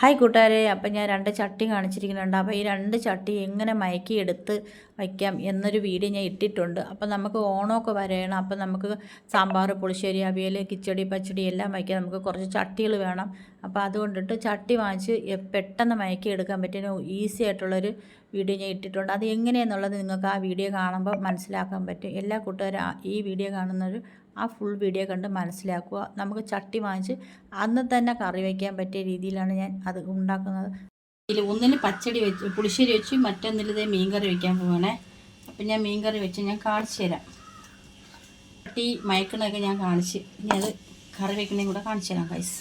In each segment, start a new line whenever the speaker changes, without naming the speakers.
Hi കൂട്ടുകാരെ അപ്പം ഞാൻ രണ്ട് ചട്ടി കാണിച്ചിരിക്കുന്നുണ്ട്. അപ്പോൾ ഈ രണ്ട് ചട്ടി എങ്ങനെ മയക്കി എടുത്ത് വയ്ക്കാം എന്നൊരു വീഡിയോ ഞാൻ ഇട്ടിട്ടുണ്ട്. അപ്പം നമുക്ക് ഓണമൊക്കെ വരയണം അപ്പം നമുക്ക് സാമ്പാർ പുളിശ്ശേരി അവിയൽ കിച്ചടി പച്ചടി എല്ലാം വയ്ക്കാൻ നമുക്ക് കുറച്ച് ചട്ടികൾ വേണം. അപ്പോൾ അതുകൊണ്ടിട്ട് ചട്ടി വാങ്ങിച്ച് പെട്ടെന്ന് മയക്കി എടുക്കാൻ പറ്റിയ ഈസി ആയിട്ടുള്ളൊരു വീഡിയോ ഞാൻ ഇട്ടിട്ടുണ്ട്. അത് എങ്ങനെയെന്നുള്ളത് നിങ്ങൾക്ക് ആ വീഡിയോ കാണുമ്പോൾ മനസ്സിലാക്കാൻ പറ്റും. എല്ലാ കൂട്ടുകാരും ഈ വീഡിയോ കാണുന്നവർ ആ ഫുൾ വീഡിയോ കണ്ട് മനസ്സിലാക്കുക. നമുക്ക് ചട്ടി വാങ്ങിച്ച് അന്ന് തന്നെ കറി വയ്ക്കാൻ പറ്റിയ രീതിയിലാണ് ഞാൻ അത് ഉണ്ടാക്കുന്നത്. ഇതിൽ ഒന്നിന് പച്ചടി വെച്ച് പുളിശ്ശേരി വെച്ച് മറ്റൊന്നിൽ മീൻ കറി വെക്കാൻ പോവാണേ. അപ്പം ഞാൻ മീൻ കറി വെച്ച് ഞാൻ കാണിച്ചു തരാം. ചട്ടി മയക്കണതൊക്കെ ഞാൻ കാണിച്ച് ഇനി അത് കറി വയ്ക്കണേയും കൂടെ കാണിച്ചു തരാം കൈസ്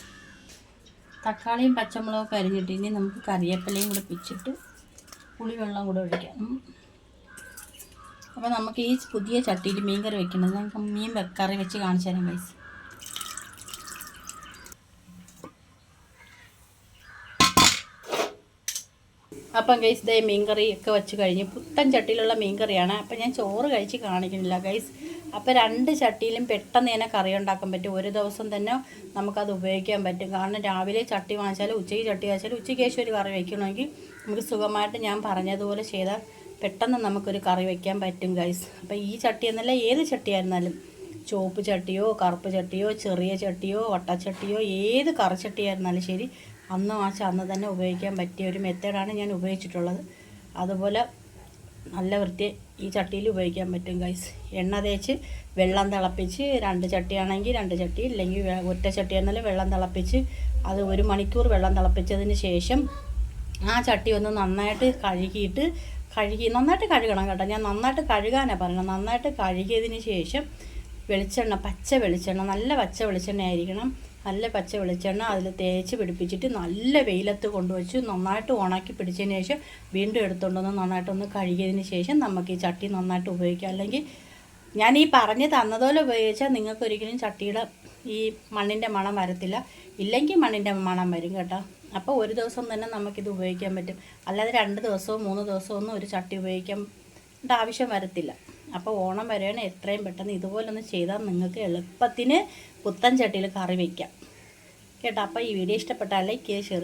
തക്കാളിയും പച്ചമുളകൊക്കെ അരിഞ്ഞിട്ട് ഇനി നമുക്ക് കറിവേപ്പിലയും കൂടെ പിച്ചിട്ട് പുളിവെള്ളം കൂടെ ഒഴിക്കാം. അപ്പോൾ നമുക്ക് ഈ പുതിയ ചട്ടിയിൽ മീൻ കറി വെക്കണം നമുക്ക് മീൻ കറി വെച്ച് കാണിച്ചു തരാം കൈസ് അപ്പം ഗൈസ് ഇതേ മീൻ കറി ഒക്കെ വെച്ച് കഴിഞ്ഞ് പുത്തൻ ചട്ടിയിലുള്ള മീൻ കറിയാണ് അപ്പം ഞാൻ ചോറ് കഴിച്ച് കാണിക്കുന്നില്ല ഗൈസ് അപ്പം രണ്ട് ചട്ടിയിലും പെട്ടെന്ന് തന്നെ കറി ഉണ്ടാക്കാൻ പറ്റും. ഒരു ദിവസം തന്നെ നമുക്കത് ഉപയോഗിക്കാൻ പറ്റും. കാരണം രാവിലെ ചട്ടി വാങ്ങിച്ചാലും ഉച്ചയ്ക്ക് ചട്ടി വാങ്ങിച്ചാലും ഉച്ചയ്ക്ക് ശേഷം ഒരു കറി വെക്കണമെങ്കിൽ നമുക്ക് സുഖമായിട്ട് ഞാൻ പറഞ്ഞതുപോലെ ചെയ്താൽ പെട്ടെന്ന് നമുക്കൊരു കറി വയ്ക്കാൻ പറ്റും ഗൈസ് അപ്പം ഈ ചട്ടി എന്നല്ല ഏത് ചട്ടിയായിരുന്നാലും. ചുവപ്പ് ചട്ടിയോ കറുപ്പ് ചട്ടിയോ ചെറിയ ചട്ടിയോ വട്ടച്ചട്ടിയോ ഏത് കറിച്ചട്ടിയായിരുന്നാലും ശരി അന്ന് വാങ്ങിച്ച അന്ന് തന്നെ ഉപയോഗിക്കാൻ പറ്റിയ ഒരു മെത്തേഡാണ് ഞാൻ ഉപയോഗിച്ചിട്ടുള്ളത്. അതുപോലെ നല്ല വൃത്തി ഈ ചട്ടിയിൽ ഉപയോഗിക്കാൻ പറ്റും ഗൈസ് എണ്ണ തേച്ച് വെള്ളം തിളപ്പിച്ച് രണ്ട് ചട്ടിയാണെങ്കിൽ രണ്ട് ചട്ടി ഇല്ലെങ്കിൽ ഒറ്റ ചട്ടി ചട്ടിയാണെന്നാലും വെള്ളം തിളപ്പിച്ച് അത് ഒരു മണിക്കൂർ വെള്ളം തിളപ്പിച്ചതിന് ശേഷം ആ ചട്ടി ഒന്ന് നന്നായിട്ട് കഴുകിയിട്ട് കഴുകി നന്നായിട്ട് കഴുകണം കേട്ടോ. ഞാൻ നന്നായിട്ട് കഴുകാനാണ് പറയുന്നത്. നന്നായിട്ട് കഴുകിയതിന് ശേഷം വെളിച്ചെണ്ണ പച്ച വെളിച്ചെണ്ണ നല്ല പച്ച വെളിച്ചെണ്ണ ആയിരിക്കണം നല്ല പച്ച വെളിച്ചെണ്ണ അതിൽ തേച്ച് പിടിപ്പിച്ചിട്ട് നല്ല വെയിലത്ത് കൊണ്ടുവച്ച് നന്നായിട്ട് ഉണക്കി പിടിച്ചതിന് ശേഷം വീണ്ടും എടുത്തുകൊണ്ടുവന്ന് നന്നായിട്ടൊന്ന് കഴുകിയതിന് ശേഷം നമുക്ക് ഈ ചട്ടി നന്നായിട്ട് ഉപയോഗിക്കാം. അല്ലെങ്കിൽ ഞാൻ ഈ പറഞ്ഞ് തന്നതുപോലെ ഉപയോഗിച്ചാൽ നിങ്ങൾക്ക് ഒരിക്കലും ചട്ടിയുടെ ഈ മണ്ണിന്റെ മണം വരത്തില്ല. ഇല്ലെങ്കിൽ മണ്ണിന്റെ മണം വരും കേട്ടോ. അപ്പോൾ ഒരു ദിവസം തന്നെ നമുക്കിത് ഉപയോഗിക്കാൻ പറ്റും. അല്ലാതെ രണ്ട് ദിവസവും മൂന്ന് ദിവസവും ഒന്നും ഒരു ചട്ടി ഉപയോഗിക്കാൻ ആവശ്യം വരത്തില്ല. അപ്പോൾ ഓണം വരെയാണ് എത്രയും പെട്ടെന്ന് ഇതുപോലൊന്ന് ചെയ്താൽ നിങ്ങൾക്ക് എളുപ്പത്തിന് പുത്തൻ ചട്ടിയിൽ കറി വയ്ക്കാം കേട്ടോ അപ്പോൾ ഈ വീഡിയോ ഇഷ്ടപ്പെട്ടാൽ ലൈക്ക് ചെയ്യുക ഷെയർ